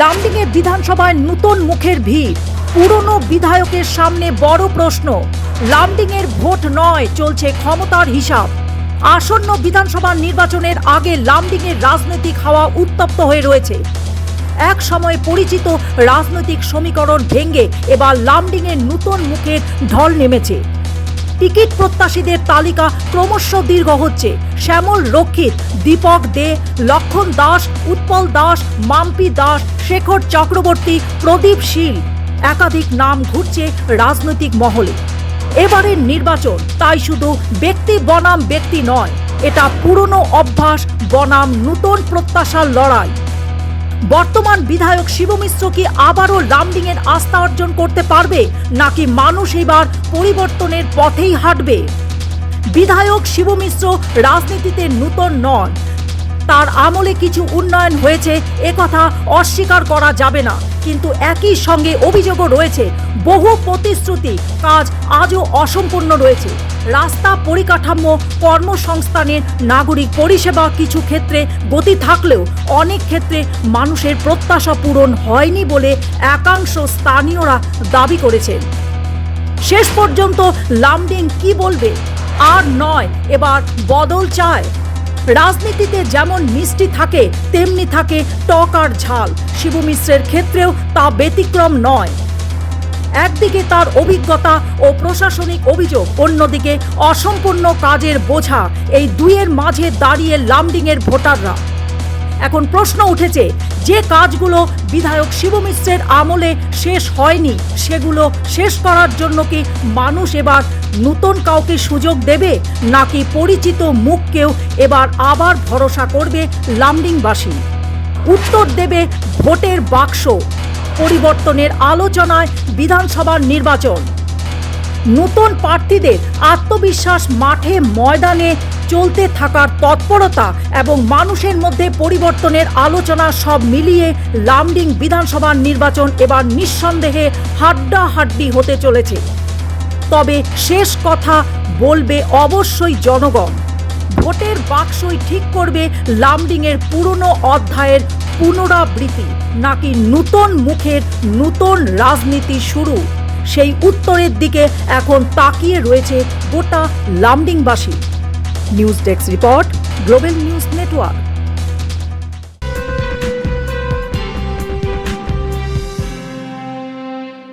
লামডিংয়ে বিধানসভায় নূতন মুখের ভিড়। পুরনো বিধায়কের সামনে বড় প্রশ্ন, লামডিংয়ের ভোট নয়, চলছে ক্ষমতার হিসাব। আসন্ন বিধানসভা নির্বাচনের আগে লামডিংয়ের রাজনৈতিক হাওয়া উত্তপ্ত হয়ে রয়েছে। এক সময় পরিচিত রাজনৈতিক সমীকরণ ভেঙে এবার লামডিংয়ের নূতন মুখের ঢল নেমেছে। টিকিট প্রত্যাশীদের তালিকা ক্রমশ দীর্ঘ হচ্ছে। শ্যামল, রক্ষিত, দীপক দে, লক্ষণ দাস, উৎপল দাস, মাম্পি দাস, শেখর চক্রবর্তী, প্রদীপ শীল। একাধিক নাম ঘুরছে রাজনৈতিক মহলে। এবারের নির্বাচন, তাই শুধু ব্যক্তি বনাম ব্যক্তি নয়, এটা পুরনো অভ্যাস, বনাম নূতন প্রত্যাশার লড়াই। বর্তমান বিধায়ক শিব মিশ্র কি আবারও লামডিংয়ের আস্থা অর্জন করতে পারবে, নাকি মানুষ এবার পরিবর্তনের পথেই হাঁটবে? বিধায়ক শিব মিশ্র রাজনীতিতে নূতন নন। তার আমলে কিছু উন্নয়ন হয়েছে একথা অস্বীকার করা যাবে না। কিন্তু একই সঙ্গে অভিযোগও রয়েছে, বহু প্রতিশ্রুতি কাজ আজও অসম্পূর্ণ রয়েছে। রাস্তা পরিকাঠামো, কর্মসংস্থানের নাগরিক পরিষেবা কিছু ক্ষেত্রে গতি থাকলেও অনেক ক্ষেত্রে মানুষের প্রত্যাশা পূরণ হয়নি বলে একাংশ স্থানীয়রা দাবি করেছেন। শেষ পর্যন্ত লামডিং কি বলবে? আর নয়, এবার বদল চায় রাজনীতিতে যেমন মিষ্টি থাকে, তেমনি থাকে টক আর ঝাল। শিবু মিশ্রের ক্ষেত্রেও তা ব্যতিক্রম নয়। একদিকে তার অভিজ্ঞতা ও প্রশাসনিক অভিযোগ, অন্যদিকে অসম্পূর্ণ কাজের বোঝা, এই দুইয়ের মাঝে দাঁড়িয়ে লামডিংয়ের ভোটাররা। এখন প্রশ্ন উঠেছে, যে কাজগুলো বিধায়ক শিব মিশ্রের আমলে শেষ হয়নি, সেগুলো শেষ করার জন্য কি মানুষ এবার নতুন কাউকে সুযোগ দেবে, নাকি পরিচিত মুখকেও এবার আবার ভরসা করবে লামডিংবাসী? উত্তর দেবে ভোটের বাক্স, পরিবর্তনের আলোচনায় বিধানসভার নির্বাচন। নতুন প্রার্থীদের আত্মবিশ্বাস মাঠে ময়দানে চলতে থাকার তৎপরতা এবং মানুষের মধ্যে পরিবর্তনের আলোচনা সব মিলিয়ে লামডিং বিধানসভার নির্বাচন এবার নিঃসন্দেহে হাড্ডাহাড্ডি হতে চলেছে। তবে শেষ কথা বলবে অবশ্যই জনগণ। ভোটের বাক্সই ঠিক করবে লামডিংয়ের পুরনো অধ্যায়ের পুনরাবৃত্তি। নাকি নূতন মুখের নূতন রাজনীতি শুরু? সেই উত্তরের দিকে এখন তাকিয়ে রয়েছে গোটা লামডিংবাসী। News desk report global news network.